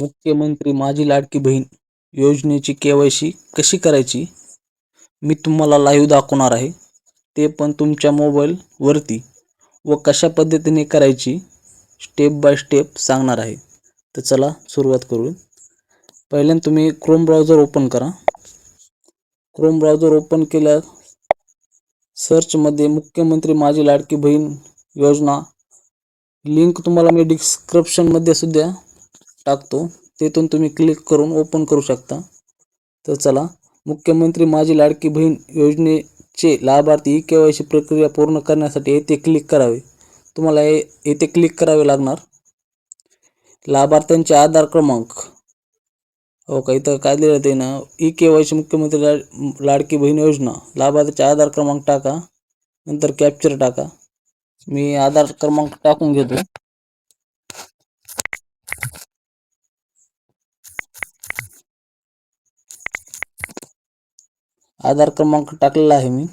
मुख्यमंत्री माझी लाडकी बहीण योजनेची के.वाय.सी कशी करायची? मी तुम्हाला लाईव्ह दाखवणार आहे. ते पण तुमच्या मोबाईलवरती व कशा पद्धतीने करायची? स्टेप बाय स्टेप सांगणार आहे. तर चला सुरुवात करू पहिल्यांदा तुम्ही क्रोम ब्राउझर ओपन करा. क्रोम ब्राउझर ओपन केल्या सर्चमध्ये मुख्यमंत्री माझी लाडकी बहीण योजना. लिंक तुम्हाला मी डिस्क्रिप्शनमध्ये सुद्धा टाकतो. तिथून तुम्ही क्लिक करून ओपन करू शकता. तर चला मुख्यमंत्री माझी लाडकी बहीण योजनेचे लाभार्थी ई के वाय सी प्रक्रिया पूर्ण करण्यासाठी येथे क्लिक करावे. तुम्हाला हे येथे क्लिक करावे लागणार. लाभार्थ्यांचे आधार क्रमांक. हो का इथं काय दिलं ते ना ई के वाय सी मुख्यमंत्री लाड लाडकी बहीण योजना. लाभार्थ्याचे आधार क्रमांक टाका. नंतर कॅप्चर टाका. मी आधार क्रमांक टाकून घेतो. आधार क्रमांक टाकलेला आहे मी.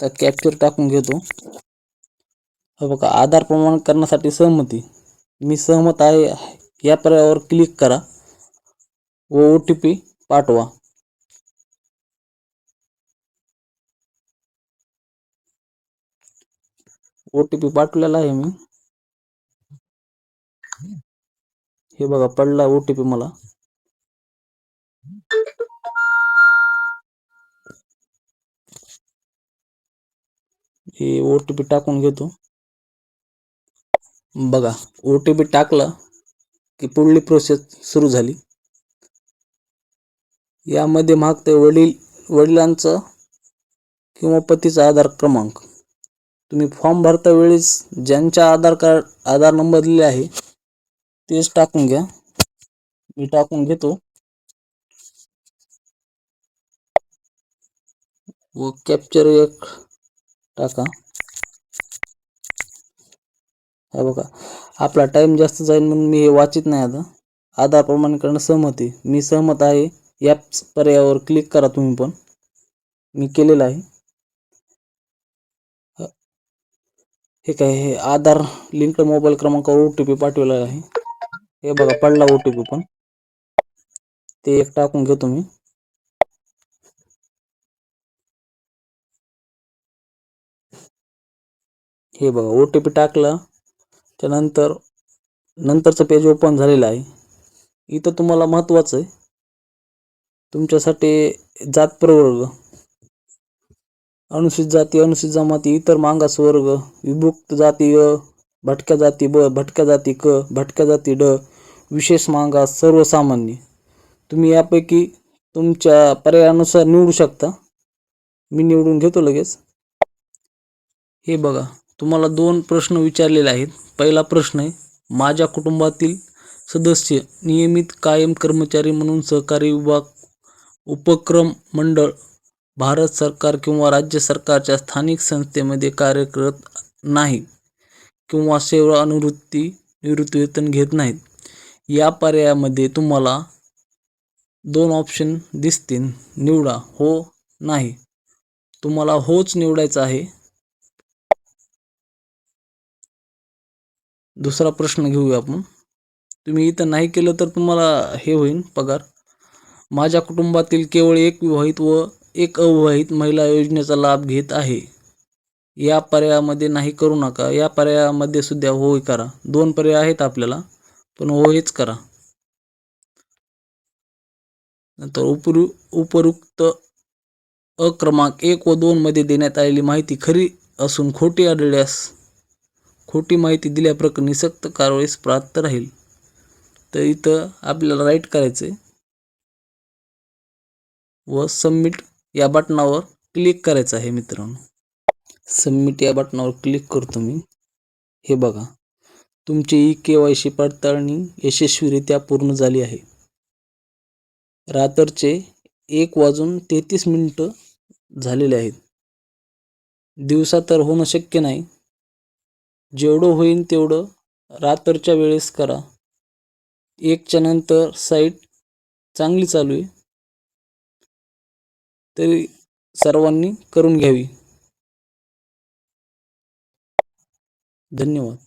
तर कॅप्चर टाकून घेतो. हे बघा आधार प्रमाण करण्यासाठी सहमती. मी सहमत आहे या पर्यायावर क्लिक करा. व ओ टी पी पाठवा. ओ टी पी पाठवलेला आहे मी. हे बघा पडला ओ टी पी मला. हे ओ टी पी टाकून घेतो. बघा ओ टी पी टाकला की पुढली प्रोसेस सुरू झाली. यामध्ये मागते वडील वडिलांचं किंवा पतीचा आधार क्रमांक. तुम्ही फॉर्म भरता वेळेस ज्यांच्या आधार कार्ड आधार नंबर दिले आहे तेच टाकून घ्या. मी टाकून घेतो. व कॅप्चर एक टाका. हा बघा आपला टाईम जास्त जाईल म्हणून मी हे वाचित नाही आता. आधार प्रमाणीकरण सहमती. मी सहमत आहे याच पर्यायावर क्लिक करा तुम्ही पण. मी केलेलं आहे. हे काय हे आधार लिंक मोबाईल क्रमांकावर ओ टी पी पाठवलेला आहे. हे बघा पडला ओ टी पी पण. ते एक टाकून घेतो मी. हे बघा ओ टी पी टाकला. त्यानंतर नंतरचं पेज ओपन झालेलं आहे. इथं तुम्हाला महत्त्वाचं आहे. तुमच्यासाठी जात प्रवर्ग अनुसूचित जाती अनुसूचित जमाती इतर मागास वर्ग विभुक्त जाती अ भटक्या जाती ब भटक्या जाती क भटक्या जाती ड विशेष मागास सर्वसामान्य. तुम्ही यापैकी तुमच्या पर्यायानुसार निवडू शकता. मी निवडून घेतो लगेच. हे बघा तुम्हाला दोन प्रश्न विचारलेले आहेत. पहिला प्रश्न आहे माझ्या कुटुंबातील सदस्य नियमित कायम कर्मचारी म्हणून सहकारी विभाग उपक्रम मंडळ भारत सरकार किंवा राज्य सरकारच्या स्थानिक संस्थेमध्ये कार्य करत नाही किंवा सेवा अनुवृत्ती निवृत्ती वेतन घेत नाहीत. या पर्यायामध्ये तुम्हाला दोन ऑप्शन दिसतील. निवडा. हो नाही. तुम्हाला होच निवडायचा आहे. दुसरा प्रश्न घेऊया आपण. तुम्ही इथं नाही केलं तर तुम्हाला हे होईल पगार. माझ्या कुटुंबातील केवळ एक विवाहित व एक अविवाहित महिला योजनेचा लाभ घेत आहे. या पर्यायामध्ये नाही करू नका. या पर्यायामध्ये सुद्धा होय करा. दोन पर्याय आहेत आपल्याला पण होयच करा. नंतर उपरु उपरुक्त अक्रमांक एक व दोन मध्ये देण्यात आलेली माहिती खरी असून खोटी आढळल्यास खोटी माहिती दिल्याप्रकरणी सक्त कारवाईस प्राप्त राहील. तर इथं आपल्याला राईट करायचं आहे व सबमिट या बटनावर क्लिक करायचं आहे मित्रांनो. सबमिट या बटनावर क्लिक करतो मी. हे बघा. तुमची ई के वाय सी पडताळणी यशस्वीरित्या पूर्ण झाली आहे. रात्रचे एक वाजून तेहतीस मिनिटं झालेले आहेत. दिवसा तर होणं शक्य नाही. जेवढं होईल तेवढं रात्रच्या वेळेस करा. एकच्या नंतर साईट चांगली चालू आहे. तरी सर्वांनी करून घ्यावी. धन्यवाद.